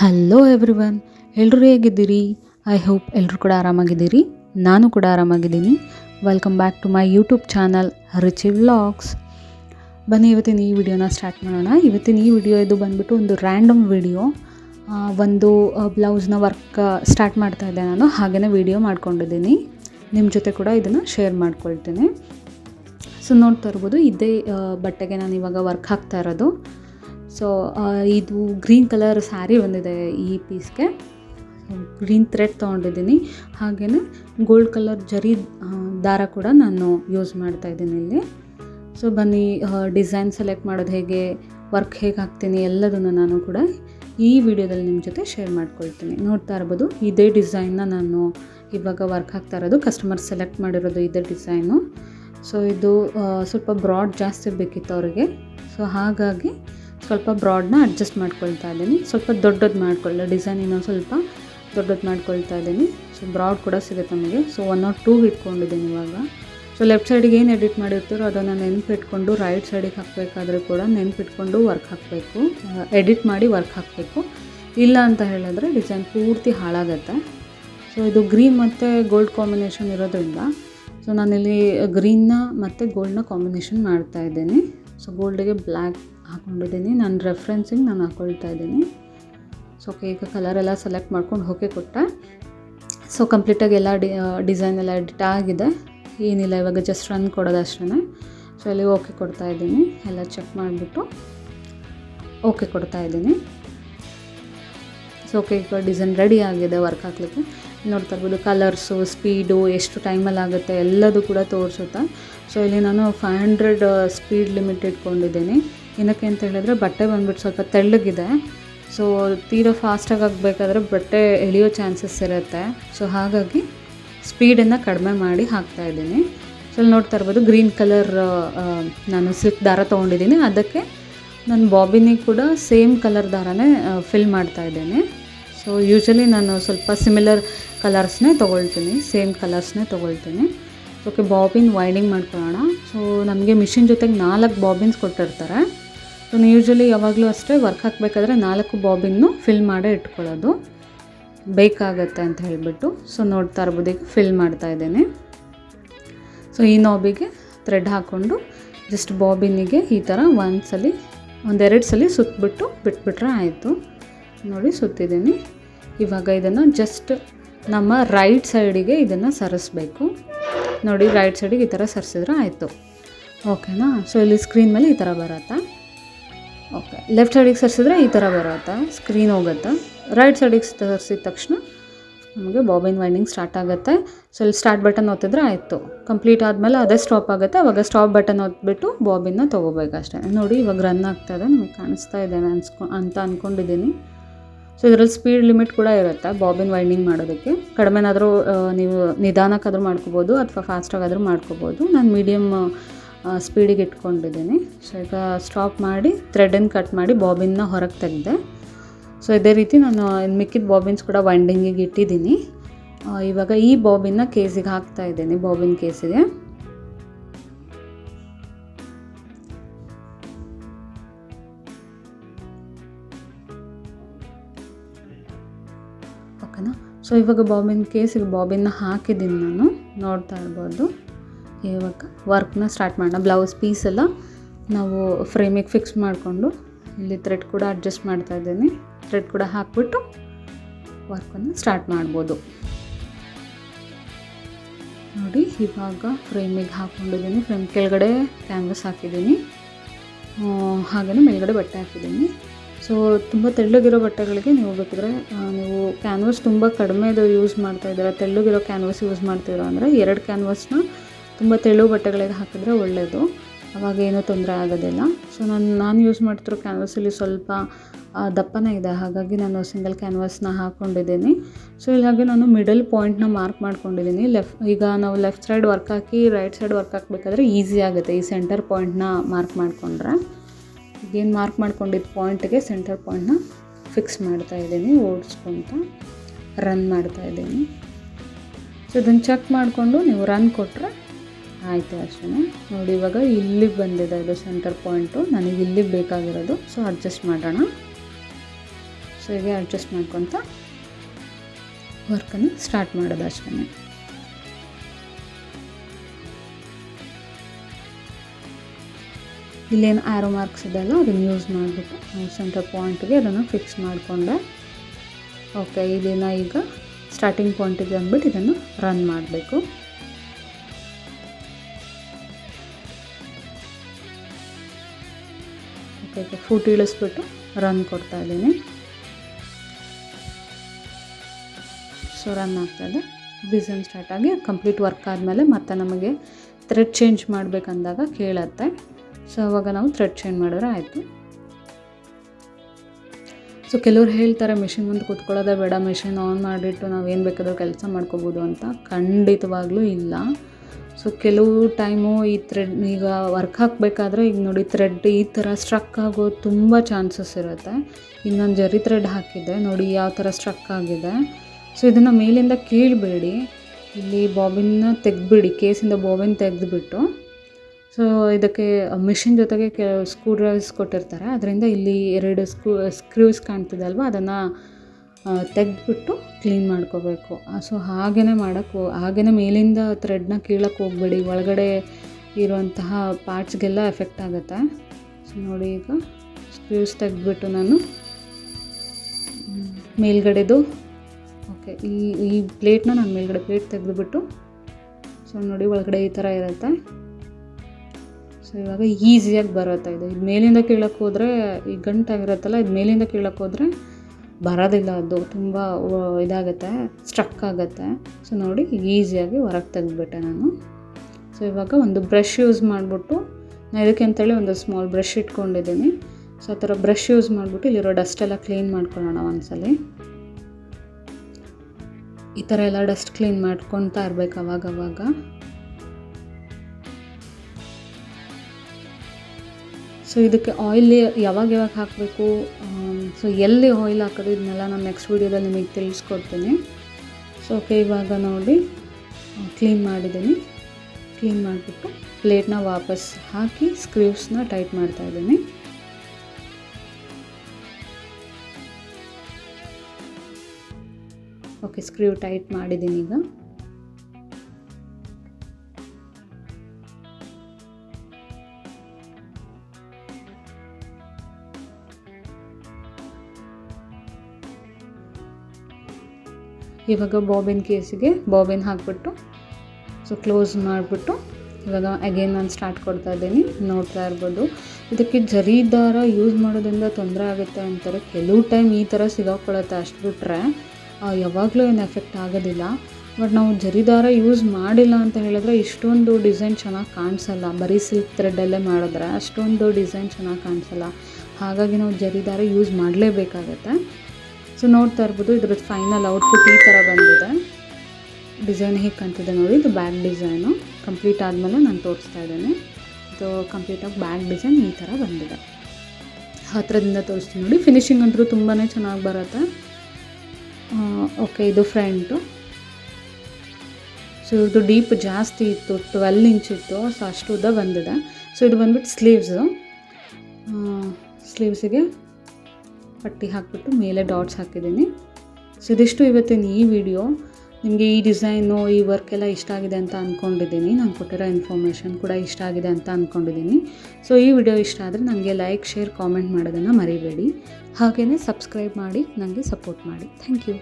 Hello everyone ಎಲ್ಲರೂ ಹೇಗಿದ್ದೀರಿ? I hope ಎಲ್ಲರೂ ಕೂಡ ಆರಾಮಾಗಿದ್ದೀರಿ. ನಾನು ಕೂಡ ಆರಾಮಾಗಿದ್ದೀನಿ. Welcome back to my YouTube channel Richi vlogs ಬನ್ನಿ, ಇವತ್ತಿನ ಈ ವಿಡಿಯೋನ ಸ್ಟಾರ್ಟ್ ಮಾಡೋಣ. ಇವತ್ತಿನ ಈ ವಿಡಿಯೋ ಇದು ಬಂದ್ಬಿಟ್ಟು ಒಂದು ರ್ಯಾಂಡಮ್ ವಿಡಿಯೋ ಒಂದು ಬ್ಲೌಸ್ನ ವರ್ಕ್ ಸ್ಟಾರ್ಟ್ ಮಾಡ್ತಾ ಇದ್ದೆ ನಾನು. ಹಾಗೆಯೇ ವಿಡಿಯೋ ಮಾಡ್ಕೊಂಡಿದ್ದೀನಿ. ನಿಮ್ಮ ಜೊತೆ ಕೂಡ ಇದನ್ನು ಶೇರ್ ಮಾಡ್ಕೊಳ್ತೀನಿ. ಸೊ ನೋಡ್ತಾ ಇರ್ಬೋದು, ಇದೇ ಬಟ್ಟೆಗೆ ನಾನು ಇವಾಗ ವರ್ಕ್ ಹಾಕ್ತಾ ಇರೋದು. ಸೊ ಇದು ಗ್ರೀನ್ ಕಲರ್ ಸ್ಯಾರಿ ಬಂದಿದೆ ಈ ಪೀಸ್ಗೆ ಗ್ರೀನ್ ಥ್ರೆಡ್ ತೊಗೊಂಡಿದ್ದೀನಿ. ಹಾಗೆಯೇ ಗೋಲ್ಡ್ ಕಲರ್ ಜರಿ ದಾರ ಕೂಡ ನಾನು ಯೂಸ್ ಮಾಡ್ತಾ ಇದ್ದೀನಿ ಇಲ್ಲಿ. ಸೊ ಬನ್ನಿ ಡಿಸೈನ್ ಸೆಲೆಕ್ಟ್ ಮಾಡೋದು ಹೇಗೆ ವರ್ಕ್ ಹೇಗೆ ಹಾಕ್ತೀನಿ ಎಲ್ಲದನ್ನು ನಾನು ಕೂಡ ಈ ವಿಡಿಯೋದಲ್ಲಿ ನಿಮ್ಮ ಜೊತೆ ಶೇರ್ ಮಾಡ್ಕೊಳ್ತೀನಿ. ನೋಡ್ತಾ ಇರ್ಬೋದು, ಇದೇ ಡಿಸೈನ್ನ ನಾನು ಇವಾಗ ವರ್ಕ್ ಹಾಕ್ತಾ ಇರೋದು ಕಸ್ಟಮರ್ ಸೆಲೆಕ್ಟ್ ಮಾಡಿರೋದು ಇದೇ ಡಿಸೈನು ಸೊ ಇದು ಸ್ವಲ್ಪ ಬ್ರಾಡ್ ಜಾಸ್ತಿ ಬೇಕಿತ್ತು ಅವರಿಗೆ. ಸೊ ಹಾಗಾಗಿ ಸ್ವಲ್ಪ ಬ್ರಾಡ್ನ ಅಡ್ಜಸ್ಟ್ ಮಾಡ್ಕೊಳ್ತಾ ಇದ್ದೀನಿ. ಸ್ವಲ್ಪ ದೊಡ್ಡದು ಮಾಡ್ಕೊಳ್ಳಿ. ಡಿಸೈನ್ ಇನ್ನೊಂದು ಸ್ವಲ್ಪ ದೊಡ್ಡದು ಮಾಡ್ಕೊಳ್ತಾ ಇದ್ದೀನಿ. ಸೊ ಬ್ರಾಡ್ ಕೂಡ ಸಿಗುತ್ತೆ ನಮಗೆ. ಸೊ ಒನ್ ನಾಟ್ ಟೂ ಇಟ್ಕೊಂಡಿದ್ದೀನಿ ಇವಾಗ. ಸೊ ಲೆಫ್ಟ್ ಸೈಡಿಗೆ ಏನು ಎಡಿಟ್ ಮಾಡಿರ್ತೀರೋ ಅದನ್ನು ನೆನಪಿಟ್ಕೊಂಡು ರೈಟ್ ಸೈಡಿಗೆ ಹಾಕಬೇಕಾದ್ರೆ ಕೂಡ ನೆನಪಿಟ್ಕೊಂಡು ವರ್ಕ್ ಹಾಕಬೇಕು. ಎಡಿಟ್ ಮಾಡಿ ವರ್ಕ್ ಹಾಕಬೇಕು. ಇಲ್ಲ ಅಂತ ಹೇಳಿದ್ರೆ ಡಿಸೈನ್ ಪೂರ್ತಿ ಹಾಳಾಗತ್ತೆ. ಸೊ ಇದು ಗ್ರೀನ್ ಮತ್ತು ಗೋಲ್ಡ್ ಕಾಂಬಿನೇಷನ್ ಇರೋದ್ರಿಂದ. ಸೊ ನಾನಿಲ್ಲಿ ಗ್ರೀನ್ನ ಮತ್ತು ಗೋಲ್ಡ್ನ ಕಾಂಬಿನೇಷನ್ ಮಾಡ್ತಾ ಇದ್ದೀನಿ. ಸೊ ಗೋಲ್ಡ್ಗೆ ಬ್ಲ್ಯಾಕ್ ಹಾಕ್ಕೊಂಡಿದ್ದೀನಿ ನಾನು ರೆಫ್ರೆನ್ಸಿಂಗ್ ನಾನು ಹಾಕ್ಕೊಳ್ತಾ ಇದ್ದೀನಿ. ಸೊ ಓಕೆ ಈಗ ಕಲರ್ ಎಲ್ಲ ಸೆಲೆಕ್ಟ್ ಮಾಡ್ಕೊಂಡು ಹೋಗಿ ಕೊಟ್ಟೆ. ಸೊ ಕಂಪ್ಲೀಟಾಗಿ ಎಲ್ಲ ಡಿ ಡಿಸೈನ್ ಎಲ್ಲ ಎಡಿಟ್ ಆಗಿದೆ. ಏನಿಲ್ಲ, ಇವಾಗ ಜಸ್ಟ್ ರನ್ ಕೊಡೋದು ಅಷ್ಟೇ ಸೊ ಅಲ್ಲಿ ಓಕೆ ಕೊಡ್ತಾ ಇದ್ದೀನಿ. ಎಲ್ಲ ಚೆಕ್ ಮಾಡಿಬಿಟ್ಟು ಓಕೆ ಕೊಡ್ತಾ ಇದ್ದೀನಿ. ಸೊ ಓಕೆ ಈಗ ಡಿಸೈನ್ ರೆಡಿ ಆಗಿದೆ ವರ್ಕ್ ಹಾಕ್ಲಿಕ್ಕೆ. ನೋಡ್ತಾ ಇರ್ಬೋದು ಕಲರ್ಸು ಸ್ಪೀಡು ಎಷ್ಟು ಟೈಮಲ್ಲಿ ಆಗುತ್ತೆ, ಎಲ್ಲದು ಕೂಡ ತೋರಿಸುತ್ತೆ? ಸೊ ಇಲ್ಲಿ ನಾನು ಫೈವ್ ಹಂಡ್ರೆಡ್ ಸ್ಪೀಡ್ ಲಿಮಿಟ್ ಇಟ್ಕೊಂಡಿದ್ದೀನಿ. ಏನಕ್ಕೆ ಅಂತ ಹೇಳಿದ್ರೆ, ಬಟ್ಟೆ ಬಂದ್ಬಿಟ್ಟು ಸ್ವಲ್ಪ ತೆಳ್ಳಗಿದೆ. ಸೊ ತೀರಾ ಫಾಸ್ಟಾಗಿ ಆಗಬೇಕಾದ್ರೆ ಬಟ್ಟೆ ಎಳೆಯೋ ಚಾನ್ಸಸ್ ಇರುತ್ತೆ. ಸೊ ಹಾಗಾಗಿ ಸ್ಪೀಡನ್ನು ಕಡಿಮೆ ಮಾಡಿ ಹಾಕ್ತಾಯಿದ್ದೀನಿ ಸೊ ಇಲ್ಲಿ ನೋಡ್ತಾ ಇರ್ಬೋದು ಗ್ರೀನ್ ಕಲರ್ ನಾನು ಸಿಲ್ಕ್ ದಾರ ತೊಗೊಂಡಿದ್ದೀನಿ. ಅದಕ್ಕೆ ನಾನು ಬಾಬಿನಿಗೆ ಕೂಡ ಸೇಮ್ ಕಲರ್ ದಾರನೇ ಫಿಲ್ ಮಾಡ್ತಾ ಇದ್ದೇನೆ. ಸೊ ಯೂಶಲಿ ನಾನು ಸ್ವಲ್ಪ ಸಿಮಿಲರ್ ಕಲರ್ಸ್ನೇ ತೊಗೊಳ್ತೀನಿ ಸೇಮ್ ಕಲರ್ಸ್ನೇ ತೊಗೊಳ್ತೀನಿ. ಓಕೆ ಬಾಬಿನ್ ವೈಂಡಿಂಗ್ ಮಾಡ್ಕೊಳ್ಳೋಣ. ಸೊ ನಮಗೆ ಮಿಷಿನ್ ಜೊತೆಗೆ ನಾಲ್ಕು ಬಾಬಿನ್ಸ್ ಕೊಟ್ಟಿರ್ತಾರೆ. ಸೊ ಯೂಶಲಿ ಯಾವಾಗಲೂ ಅಷ್ಟೇ ವರ್ಕ್ ಹಾಕಬೇಕಾದ್ರೆ ನಾಲ್ಕು ಬಾಬಿನ್ನು ಫಿಲ್ ಮಾಡೇ ಇಟ್ಕೊಳ್ಳೋದು. ಬೇಕಾಗತ್ತೆ ಅಂತ ಹೇಳಿಬಿಟ್ಟು. ಸೊ ನೋಡ್ತಾ ಇರ್ಬೋದು, ಈಗ ಫಿಲ್ ಮಾಡ್ತಾ ಇದ್ದೇನೆ. ಸೊ ಈ ನಾಬಿಗೆ ಥ್ರೆಡ್ ಹಾಕ್ಕೊಂಡು ಜಸ್ಟ್ ಬಾಬಿನಿಗೆ ಈ ಥರ ಒಂದು ಸಲ ಒಂದೆರಡು ಸಲ ಸುತ್ತಬಿಟ್ಟು ಬಿಟ್ಬಿಟ್ರೆ ಆಯಿತು. ನೋಡಿ ಸುತ್ತಿದ್ದೀನಿ. ಇವಾಗ ಇದನ್ನು ಜಸ್ಟ್ ನಮ್ಮ ರೈಟ್ ಸೈಡಿಗೆ ಇದನ್ನು ಸರಿಸ್ಬೇಕು. ನೋಡಿ ರೈಟ್ ಸೈಡಿಗೆ ಈ ಥರ ಸರಿಸಿದ್ರೆ ಆಯಿತು. ಓಕೆನಾ ಸೊ ಇಲ್ಲಿ ಸ್ಕ್ರೀನ್ ಮೇಲೆ ಈ ಥರ ಬರುತ್ತಾ? ಓಕೆ ಲೆಫ್ಟ್ ಸೈಡಿಗೆ ಸರಿಸಿದ್ರೆ ಈ ಥರ ಬರುತ್ತಾ? ಸ್ಕ್ರೀನ್ ಹೋಗುತ್ತೆ? ರೈಟ್ ಸೈಡಿಗೆ ಸರಿಸಿದ ತಕ್ಷಣ ನಮಗೆ ಬಾಬಿನ್ ವೈಂಡಿಂಗ್ ಸ್ಟಾರ್ಟ್ ಆಗುತ್ತೆ. ಸೊ ಇಲ್ಲಿ ಸ್ಟಾರ್ಟ್ ಬಟನ್ ಒತ್ತಿದ್ರೆ ಆಯಿತು. ಕಂಪ್ಲೀಟ್ ಆದಮೇಲೆ ಅದೇ ಸ್ಟಾಪ್ ಆಗುತ್ತೆ. ಅವಾಗ ಸ್ಟಾಪ್ ಬಟನ್ ಒತ್ಬಿಟ್ಟು ಬಾಬಿನ ತೊಗೋಬೇಕಷ್ಟೇ ನೋಡಿ ಇವಾಗ ರನ್ ಆಗ್ತಾಯಿದೆ ನಮಗೆ ಕಾಣಿಸ್ತಾ ಇದೆ ಅನ್ಸ್ಕೊ ಅಂತ ಅಂದ್ಕೊಂಡಿದ್ದೀನಿ ಸೊ ಇದರಲ್ಲಿ ಸ್ಪೀಡ್ ಲಿಮಿಟ್ ಕೂಡ ಇರುತ್ತೆ ಬಾಬಿನ್ ವೈಂಡಿಂಗ್ ಮಾಡೋದಕ್ಕೆ. ಕಡಿಮೆನಾದರೂ ನೀವು ನಿಧಾನಕ್ಕಾದರೂ ಮಾಡ್ಕೋಬೋದು ಅಥವಾ ಫಾಸ್ಟಾಗಾದರೂ ಮಾಡ್ಕೋಬೋದು. ನಾನು ಮೀಡಿಯಮ್ ಸ್ಪೀಡಿಗೆ ಇಟ್ಕೊಂಡಿದ್ದೀನಿ. ಸೊ ಈಗ ಸ್ಟಾಪ್ ಮಾಡಿ ಥ್ರೆಡನ್ನು ಕಟ್ ಮಾಡಿ ಬಾಬಿನ್ನ ಹೊರಗೆ ತೆಗೆದೆ. ಸೊ ಇದೇ ರೀತಿ ನಾನು ಮಿಕ್ಕಿದ ಬಾಬಿನ್ಸ್ ಕೂಡ ವೈಂಡಿಂಗಿಗೆ ಇಟ್ಟಿದ್ದೀನಿ. ಇವಾಗ ಈ ಬಾಬಿನ್ನ ಕೇಸಿಗೆ ಹಾಕ್ತಾ ಇದ್ದೀನಿ ಬಾಬಿನ್ ಕೇಸಿಗೆ ಓಕೆನಾ ಸೊ ಇವಾಗ ಬಾಬಿನ್ ಕೇಸಿಗೆ ಬಾಬಿನ ಹಾಕಿದ್ದೀನಿ ನಾನು. ನೋಡ್ತಾ ಇರ್ಬೋದು. ಇವಾಗ ವರ್ಕ್ನ ಸ್ಟಾರ್ಟ್ ಮಾಡೋಣ. ಬ್ಲೌಸ್ ಪೀಸ್ ಎಲ್ಲ ನಾವು ಫ್ರೇಮಿಗೆ ಫಿಕ್ಸ್ ಮಾಡಿಕೊಂಡು ಇಲ್ಲಿ ಥ್ರೆಡ್ ಕೂಡ ಅಡ್ಜಸ್ಟ್ ಮಾಡ್ತಾ ಇದ್ದೀನಿ. ಥ್ರೆಡ್ ಕೂಡ ಹಾಕ್ಬಿಟ್ಟು ವರ್ಕನ್ನು ಸ್ಟಾರ್ಟ್ ಮಾಡ್ಬೋದು. ನೋಡಿ, ಇವಾಗ ಫ್ರೇಮಿಗೆ ಹಾಕ್ಕೊಂಡಿದ್ದೀನಿ ಫ್ರೇಮ್ ಕೆಳಗಡೆ ಕ್ಯಾನ್ವಸ್ ಹಾಕಿದ್ದೀನಿ. ಹಾಗೆಯೇ ಮೇಲ್ಗಡೆ ಬಟ್ಟೆ ಹಾಕಿದ್ದೀನಿ. ಸೊ ತುಂಬ ತೆಳ್ಳಗಿರೋ ಬಟ್ಟೆಗಳಿಗೆ ನೀವು ಬೇಕಿದ್ರೆ ನೀವು ಕ್ಯಾನ್ವಸ್ ತುಂಬ ಕಡಿಮೆದು ಯೂಸ್ ಮಾಡ್ತಾ ಇದ್ದೀರಾ, ತೆಳ್ಳಗಿರೋ ಕ್ಯಾನ್ವಸ್ ಯೂಸ್ ಮಾಡ್ತಿರೋ ಅಂದರೆ ಎರಡು ಕ್ಯಾನ್ವಸ್ನ ತುಂಬ ತೆಳು ಬಟ್ಟೆಗಳಿಗೆ ಹಾಕಿದ್ರೆ ಒಳ್ಳೆಯದು ಅವಾಗ ಏನೂ ತೊಂದರೆ ಆಗೋದಿಲ್ಲ. ಸೊ ನಾನು ನಾನು ಯೂಸ್ ಮಾಡ್ತಿರೋ ಕ್ಯಾನ್ವಸಲ್ಲಿ ಸ್ವಲ್ಪ ದಪ್ಪನೇ ಇದೆ. ಹಾಗಾಗಿ ನಾನು ಸಿಂಗಲ್ ಕ್ಯಾನ್ವಸ್ನ ಹಾಕ್ಕೊಂಡಿದ್ದೀನಿ ಸೊ ಹಾಗೆ ನಾನು ಮಿಡಲ್ ಪಾಯಿಂಟ್ನ ಮಾರ್ಕ್ ಮಾಡ್ಕೊಂಡಿದ್ದೀನಿ. ಲೆಫ್ಟ್ ಈಗ ನಾವು ಲೆಫ್ಟ್ ಸೈಡ್ ವರ್ಕ್ ಹಾಕಿ ರೈಟ್ ಸೈಡ್ ವರ್ಕ್ ಹಾಕ್ಬೇಕಾದ್ರೆ ಈಸಿ ಆಗುತ್ತೆ ಈ ಸೆಂಟರ್ ಪಾಯಿಂಟ್ನ ಮಾರ್ಕ್ ಮಾಡಿಕೊಂಡ್ರೆ. ಏನು ಮಾರ್ಕ್ ಮಾಡ್ಕೊಂಡಿದ್ದ ಪಾಯಿಂಟ್ಗೆ ಸೆಂಟರ್ ಪಾಯಿಂಟ್ನ ಫಿಕ್ಸ್ ಮಾಡ್ತಾ ಇದ್ದೀನಿ, ಓಡಿಸ್ಕೊತ ರನ್ ಮಾಡ್ತಾ ಇದ್ದೀನಿ. ಸೊ ಇದನ್ನು ಚೆಕ್ ಮಾಡಿಕೊಂಡು ನೀವು ರನ್ ಕೊಟ್ಟರೆ ಆಯಿತು ಅಷ್ಟೇ ನೋಡಿ, ಇವಾಗ ಇಲ್ಲಿಗೆ ಬಂದಿದೆ ಇದು ಸೆಂಟರ್ ಪಾಯಿಂಟು ನನಗೆ ಇಲ್ಲಿಗೆ ಬೇಕಾಗಿರೋದು. ಸೊ ಅಡ್ಜಸ್ಟ್ ಮಾಡೋಣ. ಸೊ ಸೊ ಹೀಗೆ ಅಡ್ಜಸ್ಟ್ ಮಾಡ್ಕೊತ ವರ್ಕನ್ನು ಸ್ಟಾರ್ಟ್ ಮಾಡೋದು ಅಷ್ಟೇ ಇಲ್ಲೇನು ಆ್ಯರೋ ಮಾರ್ಕ್ಸ್ ಇದೆಯಲ್ಲ, ಅದನ್ನು ಯೂಸ್ ಮಾಡಿಬಿಟ್ಟು ಸೆಂಟರ್ ಪಾಯಿಂಟ್ಗೆ ಅದನ್ನು ಫಿಕ್ಸ್ ಮಾಡಿಕೊಂಡೆ. ಓಕೆ ಇದನ್ನು ಈಗ ಸ್ಟಾರ್ಟಿಂಗ್ ಪಾಯಿಂಟಿಗೆ ಅಂದ್ಬಿಟ್ಟು ಇದನ್ನು ರನ್ ಮಾಡಬೇಕು. ಓಕೆ ಓಕೆ ಫುಟ್ ಇಳಿಸ್ಬಿಟ್ಟು ರನ್ ಕೊಡ್ತಾ ಇದ್ದೀನಿ. ಸೊ ರನ್ ಆಗ್ತಾಯಿದೆ ಡಿಸೈನ್ ಸ್ಟಾರ್ಟ್ ಆಗಿ ಕಂಪ್ಲೀಟ್ ವರ್ಕ್ ಆದಮೇಲೆ ಮತ್ತೆ ನಮಗೆ ಥ್ರೆಡ್ ಚೇಂಜ್ ಮಾಡಬೇಕಂದಾಗ ಕೇಳತ್ತೆ. ಸೊ ಅವಾಗ ನಾವು ಥ್ರೆಡ್ ಚೇಂಜ್ ಮಾಡಿದ್ರೆ ಆಯಿತು. ಸೊ ಕೆಲವ್ರು ಹೇಳ್ತಾರೆ ಮಿಷಿನ್ ಮುಂದೆ ಕೂತ್ಕೊಳ್ಳೋದೇ ಬೇಡ ಮಿಷಿನ್ ಆನ್ ಮಾಡಿಟ್ಟು ನಾವು ಏನು ಬೇಕಾದರೂ ಕೆಲಸ ಮಾಡ್ಕೋಬೋದು ಅಂತ. ಖಂಡಿತವಾಗ್ಲೂ ಇಲ್ಲ. ಸೊ ಕೆಲವು ಟೈಮು ಈ ಥ್ರೆಡ್ ಈಗ ವರ್ಕ್ ಹಾಕಬೇಕಾದ್ರೆ ಈಗ ನೋಡಿ ಥ್ರೆಡ್ ಈ ಥರ ಸ್ಟ್ರಕ್ ಆಗೋ ತುಂಬ ಚಾನ್ಸಸ್ ಇರುತ್ತೆ. ಈಗ ನಾನು ಜರಿ ಥ್ರೆಡ್ ಹಾಕಿದ್ದೆ ನೋಡಿ ಯಾವ ಥರ ಸ್ಟ್ರಕ್ ಆಗಿದೆ. ಸೊ ಇದನ್ನು ಮೇಲಿಂದ ಕೀಳಬೇಡಿ. ಇಲ್ಲಿ ಬಾಬಿನ್ನ ತೆಗೆದುಬಿಡಿ ಕೇಸಿಂದ ಬಾಬಿನ್ ತೆಗೆದುಬಿಟ್ಟು. ಸೊ ಇದಕ್ಕೆ ಮಿಷಿನ್ ಜೊತೆಗೆ ಕೆ ಸ್ಕ್ರೂ ಡ್ರೈವ್ಸ್ ಕೊಟ್ಟಿರ್ತಾರೆ. ಅದರಿಂದ ಇಲ್ಲಿ ಎರಡು ಸ್ಕ್ರೂ ಸ್ಕ್ರೂಸ್ ಅಲ್ವಾ ಅದನ್ನು ತೆಗೆದ್ಬಿಟ್ಟು ಕ್ಲೀನ್ ಮಾಡ್ಕೋಬೇಕು. ಸೊ ಹಾಗೇ ಮಾಡೋಕ್ಕೂ ಹಾಗೆಯೇ ಮೇಲಿಂದ ಥ್ರೆಡ್ನ ಕೀಳಕ್ಕೆ ಹೋಗ್ಬೇಡಿ. ಒಳಗಡೆ ಇರುವಂತಹ ಪಾರ್ಟ್ಸ್ಗೆಲ್ಲ ಎಫೆಕ್ಟ್ ಆಗುತ್ತೆ. ಸೊ ನೋಡಿ ಈಗ ಸ್ಕ್ರೂಸ್ ತೆಗೆದ್ಬಿಟ್ಟು ನಾನು ಮೇಲ್ಗಡೆದು ಓಕೆ ಈ ಈ ಪ್ಲೇಟ್ನ ನಾನು ಮೇಲ್ಗಡೆ ಪ್ಲೇಟ್ ತೆಗೆದುಬಿಟ್ಟು ಸೊ ನೋಡಿ ಒಳಗಡೆ ಈ ಥರ ಇರುತ್ತೆ. ಸೊ ಇವಾಗ ಈಸಿಯಾಗಿ ಬರುತ್ತೆ ಇದು. ಇದು ಮೇಲಿಂದ ಕೀಳಕ್ಕೆ ಹೋದರೆ, ಈ ಗಂಟಾಗಿರುತ್ತಲ್ಲ, ಇದು ಮೇಲಿಂದ ಕೀಳಕ್ಕೆ ಹೋದರೆ ಬರೋದಿಲ್ಲ ಅದು. ತುಂಬ ಇದಾಗುತ್ತೆ, ಸ್ಟ್ರಕ್ ಆಗುತ್ತೆ. ಸೊ ನೋಡಿ, ಈಸಿಯಾಗಿ ಹೊರಗೆ ತೆಗೆದ್ಬಿಟ್ಟೆ ನಾನು. ಸೊ ಇವಾಗ ಒಂದು ಬ್ರಷ್ ಯೂಸ್ ಮಾಡಿಬಿಟ್ಟು ನಾನು ಇದಕ್ಕೆ ಅಂತೇಳಿ ಒಂದು ಸ್ಮಾಲ್ ಬ್ರಷ್ ಇಟ್ಕೊಂಡಿದ್ದೀನಿ. ಸೊ ಆ ಥರ ಬ್ರಷ್ ಯೂಸ್ ಮಾಡಿಬಿಟ್ಟು ಇಲ್ಲಿರೋ ಡಸ್ಟ್ ಎಲ್ಲ ಕ್ಲೀನ್ ಮಾಡ್ಕೊಳ್ಳೋಣ ಒಂದ್ಸಲಿ. ಈ ಥರ ಎಲ್ಲ ಡಸ್ಟ್ ಕ್ಲೀನ್ ಮಾಡ್ಕೊತಾ ಇರ್ಬೇಕು ಅವಾಗವಾಗ. ಅವಾಗ ಸೊ ಇದಕ್ಕೆ ಆಯಿಲ್ ಯಾವಾಗ ಯಾವಾಗ ಹಾಕಬೇಕು? ಸೊ ಎಲ್ಲಿ ಆಯಿಲ್ ಹಾಕೋದು ಇದನ್ನೆಲ್ಲ ನಾನು ನೆಕ್ಸ್ಟ್ ವೀಡಿಯೋದಲ್ಲಿ ನಿಮಗೆ ತಿಳಿಸ್ಕೊಡ್ತೀನಿ. ಸೊ ಓಕೆ ಇವಾಗ ನೋಡಿ ಕ್ಲೀನ್ ಮಾಡಿದ್ದೀನಿ. ಕ್ಲೀನ್ ಮಾಡಿಬಿಟ್ಟು ಪ್ಲೇಟ್ನ ವಾಪಸ್ ಹಾಕಿ ಸ್ಕ್ರೀವ್ಸ್ನ ಟೈಟ್ ಮಾಡ್ತಾಯಿದ್ದೀನಿ ಓಕೆ ಸ್ಕ್ರೀವ್ ಟೈಟ್ ಮಾಡಿದ್ದೀನಿ ಈಗ ಇವಾಗ ಬಾಬಿನ್ ಕೇಸಿಗೆ ಬಾಬಿನ್ ಹಾಕ್ಬಿಟ್ಟು ಸೊ ಕ್ಲೋಸ್ ಮಾಡಿಬಿಟ್ಟು, ಇವಾಗ ಅಗೇನ್ ನಾನು ಸ್ಟಾರ್ಟ್ ಕೊಡ್ತಾ ಇದ್ದೀನಿ. ನೋಡ್ತಾ ಇರ್ಬೋದು. ಇದಕ್ಕೆ ಜರಿ ದಾರ ಯೂಸ್ ಮಾಡೋದ್ರಿಂದ ತೊಂದರೆ ಆಗುತ್ತೆ ಅಂತಾರೆ. ಕೆಲವು ಟೈಮ್ ಈ ಥರ ಸಿಗಾಕೊಳ್ಳುತ್ತೆ ಅಷ್ಟು ಬಿಟ್ಟರೆ ಯಾವಾಗಲೂ ಏನು ಎಫೆಕ್ಟ್ ಆಗೋದಿಲ್ಲ. ಬಟ್ ನಾವು ಜರಿ ದಾರ ಯೂಸ್ ಮಾಡಿಲ್ಲ ಅಂತ ಹೇಳಿದ್ರೆ ಇಷ್ಟೊಂದು ಡಿಸೈನ್ ಚೆನ್ನಾಗಿ ಕಾಣಿಸಲ್ಲ. ಬರೀ ಸಿಲ್ಕ್ ಥ್ರೆಡ್ಡಲ್ಲೇ ಮಾಡಿದ್ರೆ ಅಷ್ಟೊಂದು ಡಿಸೈನ್ ಚೆನ್ನಾಗಿ ಕಾಣಿಸಲ್ಲ. ಹಾಗಾಗಿ ನಾವು ಜರಿ ದಾರ ಯೂಸ್ ಮಾಡಲೇಬೇಕಾಗತ್ತೆ. ಸೊ ನೋಡ್ತಾ ಇರ್ಬೋದು, ಇದ್ರದ್ದು ಫೈನಲ್ ಔಟ್ಪುಟ್ ಈ ಥರ ಬಂದಿದೆ. ಡಿಸೈನ್ ಹೇಗೆ ಕಾಣ್ತಿದೆ ನೋಡಿ, ಇದು ಬ್ಯಾಗ್ ಡಿಸೈನು ಕಂಪ್ಲೀಟ್ ಆದಮೇಲೆ ನಾನು ತೋರಿಸ್ತಾ ಇದ್ದೇನೆ. ಇದು ಕಂಪ್ಲೀಟಾಗಿ ಬ್ಯಾಗ್ ಡಿಸೈನ್ ಈ ಥರ ಬಂದಿದೆ. ಹತ್ತಿರದಿಂದ ತೋರಿಸ್ತೀನಿ ನೋಡಿ ಫಿನಿಶಿಂಗ್ ಅಂತೂ ತುಂಬಾ ಚೆನ್ನಾಗಿ ಬರುತ್ತೆ. ಓಕೆ ಇದು ಫ್ರಂಟು ಸೊ ಇದು ಡೀಪ್ ಜಾಸ್ತಿ ಇತ್ತು ಟ್ವೆಲ್ ಇಂಚ್ ಇತ್ತು ಸೊ ಅಷ್ಟು ಉದ್ದ ಬಂದಿದೆ. ಸೊ ಇದು ಬಂದ್ಬಿಟ್ಟು ಸ್ಲೀವ್ಸು ಸ್ಲೀವ್ಸಿಗೆ ಪಟ್ಟಿ ಹಾಕಿಬಿಟ್ಟು ಮೇಲೆ ಡಾಟ್ಸ್ ಹಾಕಿದ್ದೀನಿ. ಸೊ ಇದಿಷ್ಟು ಇವತ್ತಿನ ಈ ವಿಡಿಯೋ ನಿಮಗೆ ಈ ಡಿಸೈನು, ಈ ವರ್ಕ್ ಎಲ್ಲ ಇಷ್ಟ ಆಗಿದೆ ಅಂತ ಅಂದ್ಕೊಂಡಿದ್ದೀನಿ ನಾನು ಕೊಟ್ಟಿರೋ ಇನ್ಫಾರ್ಮೇಷನ್ ಕೂಡ ಇಷ್ಟ ಆಗಿದೆ ಅಂತ ಅಂದ್ಕೊಂಡಿದ್ದೀನಿ ಸೊ, ಈ ವಿಡಿಯೋ ಇಷ್ಟ ಆದರೆ ನನಗೆ ಲೈಕ್, ಶೇರ್, ಕಾಮೆಂಟ್ ಮಾಡೋದನ್ನು ಮರಿಬೇಡಿ. ಹಾಗೆಯೇ ಸಬ್ಸ್ಕ್ರೈಬ್ ಮಾಡಿ ನನಗೆ ಸಪೋರ್ಟ್ ಮಾಡಿ. Thank you.